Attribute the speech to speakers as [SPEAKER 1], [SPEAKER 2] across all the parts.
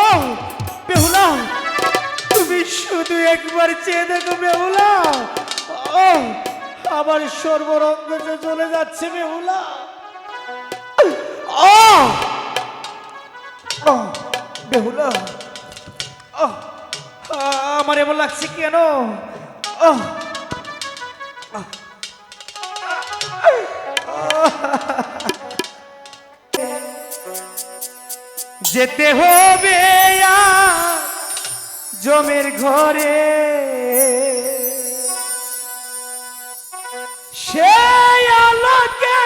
[SPEAKER 1] ও, বেহুলা, তুমি শুধু একবার চেয়ে দেখো বেহুলা। ও, আমার সর্বরঙ্গ চলে যাচ্ছে বেহুলা। ও বেহুলা আমার এমন লাগছে কেন? ও যেতে হবে জমির ঘরে। সেই আলোকে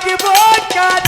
[SPEAKER 1] ডাকিব কানে